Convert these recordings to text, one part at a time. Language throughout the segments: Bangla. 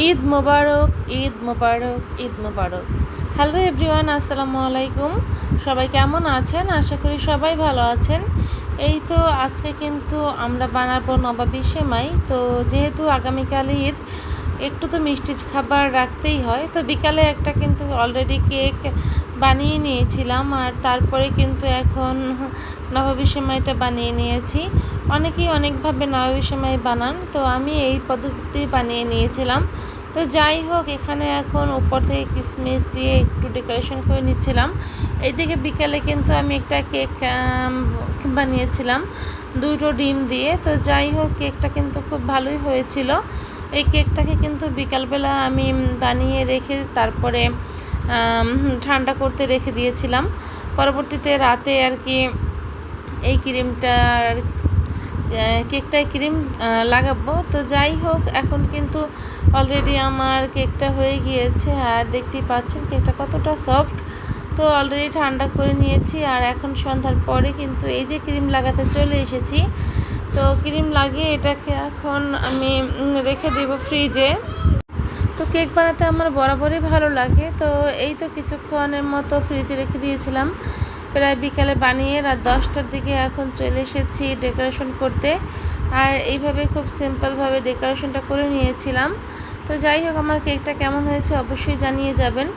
ঈদ মোবারক ঈদ মোবারক ঈদ মোবারক। হ্যালো এভরিওয়ান আসসালামু আলাইকুম। সবাই কেমন আছেন? আশা করি সবাই ভালো আছেন। এই তো আজকে কিন্তু আমরা বানাবো নবাবী সেমাই। তো যেহেতু আগামীকাল ঈদ একটু তো মিষ্টি খাবার রাখতেই হয়। তো বিকালে একটা কিন্তু অলরেডি কেক বানিয়ে নিয়েছিলাম আর তারপরে কিন্তু এখন নবাবী বানিয়ে নিয়েছি। অনেকেই অনেকভাবে নবাবী সেমাই বানান, তো আমি এই পদ্ধতি বানিয়ে নিয়েছিলাম। তো যাই হোক, এখানে এখন উপর থেকে কিসমিস দিয়ে একটু ডেকোরেশন করে নিচ্ছিলাম। এইদিকে বিকালে কিন্তু আমি একটা কেক বানিয়েছিলাম, দুটো ডিম দিয়ে। তো যাই হোক কেকটা কিন্তু খুব ভালোই হয়েছিল। এই কেকটাকে কিন্তু বিকালবেলা আমি বানিয়ে রেখে তারপরে ঠান্ডা করতে রেখে দিয়েছিলাম। পরবর্তীতে রাতে আর কি এই ক্রিমটার কেকটায় ক্রিম লাগাবো। তো যাই হোক, এখন কিন্তু অলরেডি আমার কেকটা হয়ে গিয়েছে। আর দেখতেই পাচ্ছেন, কেকটা কতটা সফট তো অলরেডি ঠান্ডা করে নিয়েছি। আর এখন সন্ধ্যার পরে কিন্তু এই যে ক্রিম লাগাতে চলে এসেছি তো ক্রিম লাগিয়ে এটাকে এখন আমি রেখে দেব ফ্রিজে। তো কেক বানাতে আমার বরাবরই ভালো লাগে। তো এই তো কিছুক্ষণের মতো ফ্রিজে রেখে দিয়েছিলাম। প্রায় বিকালে বানিয়ে রাত দশটার দিকে এখন চলে এসেছি ডেকোরেশন করতে। আর এইভাবে খুব সিম্পলভাবে ডেকোরেশনটা করে নিয়েছিলাম। তো যাই হোক, আমার কেকটা কেমন হয়েছে অবশ্যই জানিয়ে যাবেন।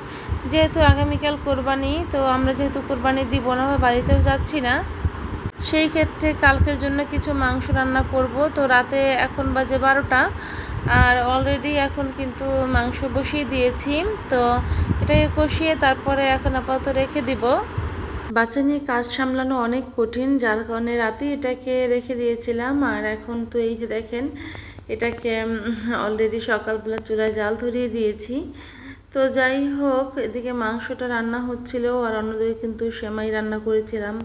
যেহেতু আগামীকাল কোরবানি, তো আমরা যেহেতু কোরবানি দিব না বা বাড়িতেও যাচ্ছি না সেই ক্ষেত্রে কালকের জন্য কিছু মাংস রান্না করব। তো রাতে এখন বাজে বারোটা। আর অলরেডি এখন কিন্তু মাংস বসিয়ে দিয়েছি। তো এটাকে কষিয়ে তারপরে এখন আপাতত রেখে দিব। বাচ্চা নিয়ে কাজ সামলানো অনেক কঠিন, যার কারণে রাতেই এটাকে রেখে দিয়েছিলাম। আর এখন তো এই যে দেখেন, এটাকে অলরেডি সকালবেলা চুলায় জাল ধরিয়ে দিয়েছি। তো যাই হোক, এদিকে মাংসটা রান্না হচ্ছিল, আর অন্যদিকে কিন্তু সেমাই রান্না করেছিলাম।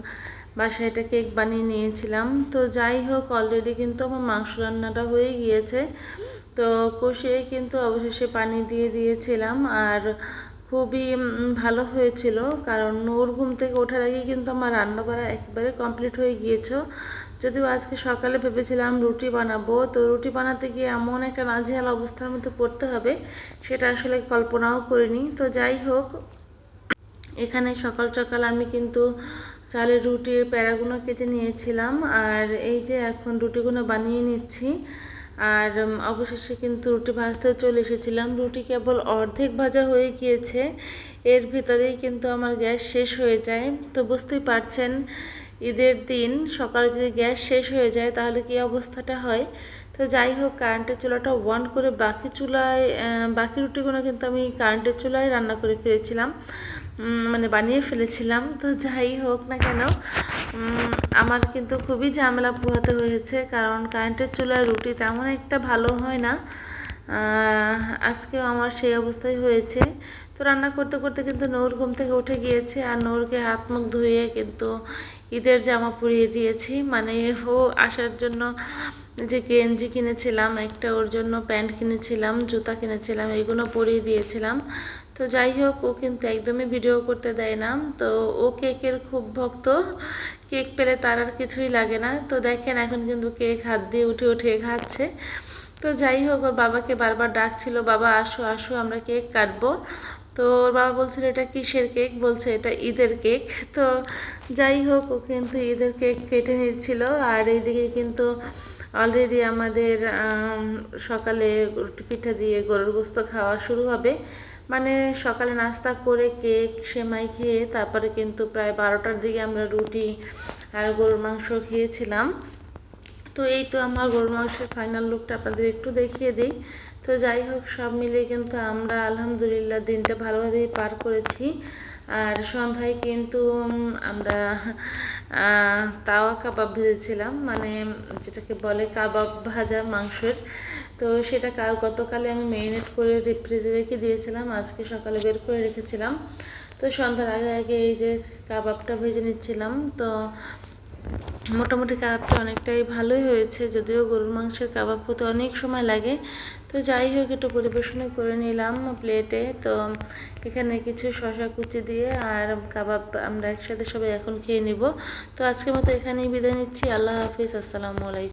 বাসায় এটা কেক বানিয়ে নিয়েছিলাম। তো যাই হোক অলরেডি কিন্তু আমার মাংস রান্নাটা হয়ে গিয়েছে। তো কষিয়ে কিন্তু অবশেষে পানি দিয়ে দিয়েছিলাম। আর খুবই ভালো হয়েছিল। কারণ নূর ঘুম থেকে ওঠার আগেই কিন্তু আমার রান্না বাড়া একেবারে কমপ্লিট হয়ে গিয়েছে। যদিও আজকে সকালে ভেবেছিলাম রুটি বানাবো। তো রুটি বানাতে গিয়ে এমন একটা নাজেহাল অবস্থার মধ্যে পড়তে হবে, সেটা আসলে কল্পনাও করিনি। তো যাই হোক এখানে সকাল সকাল আমি কিন্তু চালের রুটির প্যারাগুলো কেটে নিয়েছিলাম আর এই যে এখন রুটিগুলো বানিয়ে নিচ্ছি। আর অবশেষে কিন্তু রুটি ভাজতে চলে এসেছিলাম। রুটি কেবল অর্ধেক ভাজা হয়ে গিয়েছে। এর ভিতরেই কিন্তু আমার গ্যাস শেষ হয়ে যায়। তো বুঝতেই পারছেন, ঈদের দিন সকালে যদি গ্যাস শেষ হয়ে যায় তাহলে কি অবস্থাটা হয়? তো যাই হোক কারেন্টের চুলাটা ওয়ান করে বাকি চুলায় বাকি রুটিগুলো কিন্তু আমি কারেন্টের চুলায় রান্না করে ফেলেছিলাম। মানে বানিয়ে ফেলেছিলাম। তো যাই হোক না কেন আমার কিন্তু খুবই ঝামেলা পোহাতে হয়েছে, কারণ কারেন্টের চুলায় রুটি তেমন একটা ভালো হয় না। আজকেও আমার সেই অবস্থাই হয়েছে। তো রান্না করতে করতে কিন্তু নৌর ঘুম থেকে উঠে গিয়েছে, আর নৌরকে হাত মুখ ধুয়ে কিন্তু ঈদের জামা পরিয়ে দিয়েছি। মানে ও আসার জন্য যে গেঞ্জি কিনেছিলাম, একটা ওর জন্য প্যান্ট কিনেছিলাম, জুতা কিনেছিলাম, এগুলো পরিয়ে দিয়েছিলাম। তো যাই হোক, ও কিন্তু একদমই ভিডিও করতে দেয় না। তো ও কেকের খুব ভক্ত। কেক পেলে তার আর কিছুই লাগে না। তো দেখেন এখন কিন্তু কেক হাত দিয়ে উঠে উঠে খাচ্ছে। তো যাই হোক, ওর বাবাকে বারবার ডাকছিল, বাবা, আসো আসো, আমরা কেক কাটবো। তো ওর বাবা বলছিল, এটা কিসের কেক? বলছে, এটা ঈদের কেক। তো যাই হোক, ও কিন্তু ঈদের কেক কেটে নিচ্ছিল। আর এইদিকে কিন্তু অলরেডি আমাদের সকালে রুটি পিঠা দিয়ে গরুর গোস্ত খাওয়া শুরু হবে। মানে সকালে নাস্তা করে কেক সেমাই খেয়ে তারপরে কিন্তু প্রায় বারোটার দিকে আমরা রুটি আর গরুর মাংস খেয়েছিলাম। তো এই তো আমার গরুর মাংসের ফাইনাল লুকটা আপনাদের একটু দেখিয়ে দিই। তো যাই হোক, সব মিলিয়ে কিন্তু আমরা আলহামদুলিল্লাহ দিনটা ভালোভাবেই পার করেছি। আর সন্ধ্যায় কিন্তু আমরা তাওয়া কাবাব ভেজেছিলাম মানে যেটাকে বলে কাবাব ভাজা মাংসের। তো সেটা গতকালে আমি ম্যারিনেট করে রেফ্রিজে রেখে দিয়েছিলাম, আজকে সকালে বের করে রেখেছিলাম। তো সন্ধ্যার আগে আগে এই যে কাবাবটা ভেজে নিচ্ছিলাম। তো মোটামুটি কাবাবটা অনেকটাই ভালোই হয়েছে, যদিও গরুর মাংসের কাবাব হতে অনেক সময় লাগে। তো যাই হোক, একটু পরিবেশনে করে নিলাম প্লেটে তো এখানে কিছু শশা কুচি দিয়ে আর কাবাব আমরা একসাথে সবাই এখন খেয়ে নিব। তো আজকের মতো এখানেই বিদায় নিচ্ছি। আল্লাহ হাফিজ। আসসালামু আলাইকুম।